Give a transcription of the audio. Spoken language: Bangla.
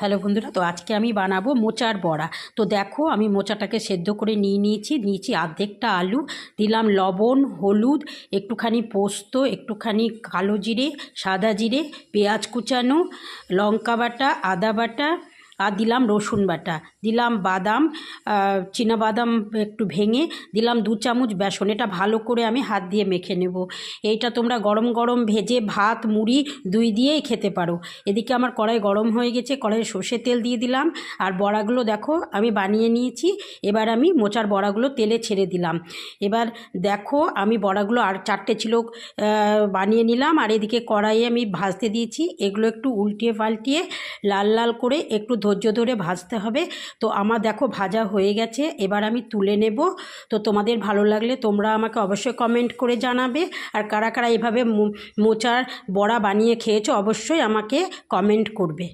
হ্যালো বন্ধুরা, তো আজকে আমি বানাবো মোচার বড়া। তো দেখো, আমি মোচাটাকে সেদ্ধ করে নিয়ে নিয়েছি নিয়েছি আর্ধেকটা আলু, দিলাম লবণ, হলুদ, একটুখানি পোস্ত, একটুখানি কালো জিরে, সাদা জিরে, পেঁয়াজ কুচানো, লঙ্কা বাটা, আদা বাটা আর দিলাম রসুন বাটা। দিলাম বাদাম বাদাম একটু ভেঙে দিলাম দু চামচ বেসন। এটা ভালো করে আমি হাত দিয়ে মেখে নেব। এইটা তোমরা গরম গরম ভেজে ভাত, মুড়ি দুই দিয়েই খেতে পারো। এদিকে আমার কড়াই গরম হয়ে গেছে, কড়াইয়ে সর্ষে তেল দিয়ে দিলাম। আর বড়াগুলো দেখো, আমি বানিয়ে নিয়েছি। এবার আমি মোচার বড়াগুলো তেলে ছেড়ে দিলাম। এবার দেখো, আমি বড়াগুলো আর চারটে ছিল বানিয়ে নিলাম। আর এদিকে কড়াইয়ে আমি ভাজতে দিয়েছি। এগুলো একটু উল্টিয়ে পাল্টিয়ে লাল লাল করে একটু ধৈর্য ধরে ভাজতে হবে। তো আমার দেখো ভাজা হয়ে গেছে, এবার আমি তুলে নেব। তো তোমাদের ভালো লাগলে তোমরা আমাকে অবশ্যই কমেন্ট করে জানাবে। আর কারা কারা এভাবে মোচার বড়া বানিয়ে খেয়েছো অবশ্যই আমাকে কমেন্ট করবে।